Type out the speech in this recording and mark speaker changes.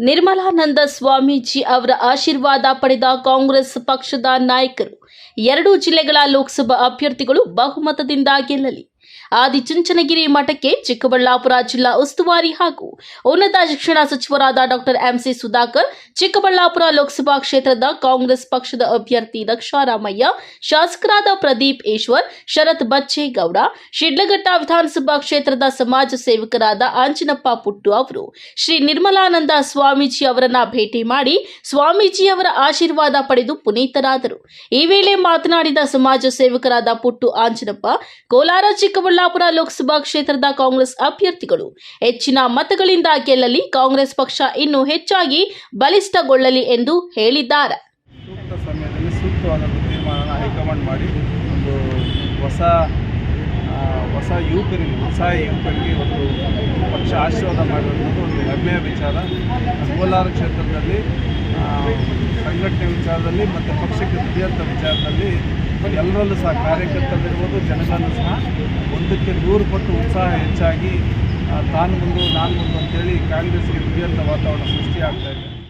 Speaker 1: ನಿರ್ಮಲಾನಂದ ಸ್ವಾಮೀಜಿ ಅವರ ಆಶೀರ್ವಾದ ಪಡೆದ ಕಾಂಗ್ರೆಸ್ ಪಕ್ಷದ ನಾಯಕರು ಎರಡು ಜಿಲ್ಲೆಗಳ ಲೋಕಸಭಾ ಅಭ್ಯರ್ಥಿಗಳು ಬಹುಮತದಿಂದ ಗೆಲ್ಲಲಿ. ಆದಿಚುಂಚನಗಿರಿ ಮಠಕ್ಕೆ ಚಿಕ್ಕಬಳ್ಳಾಪುರ ಜಿಲ್ಲಾ ಉಸ್ತುವಾರಿ ಹಾಗೂ ಉನ್ನತ ಶಿಕ್ಷಣ ಸಚಿವರಾದ ಡಾಕ್ಟರ್ ಎಂಸಿ ಸುಧಾಕರ್, ಚಿಕ್ಕಬಳ್ಳಾಪುರ ಲೋಕಸಭಾ ಕ್ಷೇತ್ರದ ಕಾಂಗ್ರೆಸ್ ಪಕ್ಷದ ಅಭ್ಯರ್ಥಿ ರಕ್ಷಾರಾಮಯ್ಯ ಶಾಸಕರಾದ ಪ್ರದೀಪ್ ಈಶ್ವರ್, ಶರತ್ ಬಚ್ಚೇಗೌಡ, ಶಿಡ್ಲಘಟ್ಟ ವಿಧಾನಸಭಾ ಕ್ಷೇತ್ರದ ಸಮಾಜ ಸೇವಕರಾದ ಆಂಜನಪ್ಪ ಪುಟ್ಟು ಅವರು. ಶ್ರೀ ನಿರ್ಮಲಾನಂದ ಸ್ವಾಮೀಜಿ ಅವರನ್ನ ಭೇಟಿ ಮಾಡಿ ಸ್ವಾಮೀಜಿಯವರ ಆಶೀರ್ವಾದ ಪಡೆದು ಪುನೀತರಾದರು. ಈ ವೇಳೆ ಮಾತನಾಡಿದ ಸಮಾಜ ಸೇವಕರಾದ ಪುಟ್ಟು ಆಂಜನಪ್ಪ, ಕೋಲಾರ ಚಿಕ್ಕಬಳ್ಳಾಪುರ ಲೋಕಸಭಾ ಕ್ಷೇತ್ರದ ಕಾಂಗ್ರೆಸ್ ಅಭ್ಯರ್ಥಿಗಳು ಹೆಚ್ಚಿನ ಮತಗಳಿಂದ ಗೆಲ್ಲಲಿ ಕಾಂಗ್ರೆಸ್ ಪಕ್ಷ ಇನ್ನೂ ಹೆಚ್ಚಾಗಿ ಬಲಿಷ್ಠಗೊಳ್ಳಲಿ ಎಂದು ಹೇಳಿದ್ದಾರೆ.
Speaker 2: ಸೂಕ್ತ ಸಮಯದಲ್ಲಿ ಮಾಡಿ ಒಂದು ಹೊಸ ಹೊಸ ಯುವಕರಿಗೆ, ಉತ್ಸಾಹ ಯುವಕರಿಗೆ ಒಂದು ಪಕ್ಷ ಆಶೀರ್ವಾದ ಮಾಡಿರುವಂಥದ್ದು ಒಂದು ಹೆಮ್ಮೆಯ ವಿಚಾರ. ಕೋಲಾರ ಕ್ಷೇತ್ರದಲ್ಲಿ ಸಂಘಟನೆ ವಿಚಾರದಲ್ಲಿ ಮತ್ತು ಪಕ್ಷಕ್ಕೆ ದುಡಿಯೋಂಥ ವಿಚಾರದಲ್ಲಿ ಎಲ್ಲರಲ್ಲೂ ಸಹ ಕಾರ್ಯಕರ್ತರಿರ್ಬೋದು, ಜನಗಳಲ್ಲೂ ಸಹ ಒಂದಕ್ಕೆ ನೂರು ಪಟ್ಟು ಉತ್ಸಾಹ ಹೆಚ್ಚಾಗಿ ತಾನು ಮುಂದು ನಾನು ಮುಂದು ಅಂತೇಳಿ ಕಾಂಗ್ರೆಸ್ಗೆ ದುಡಿಯೋಂಥ ವಾತಾವರಣ ಸೃಷ್ಟಿಯಾಗ್ತಾ ಇದೆ.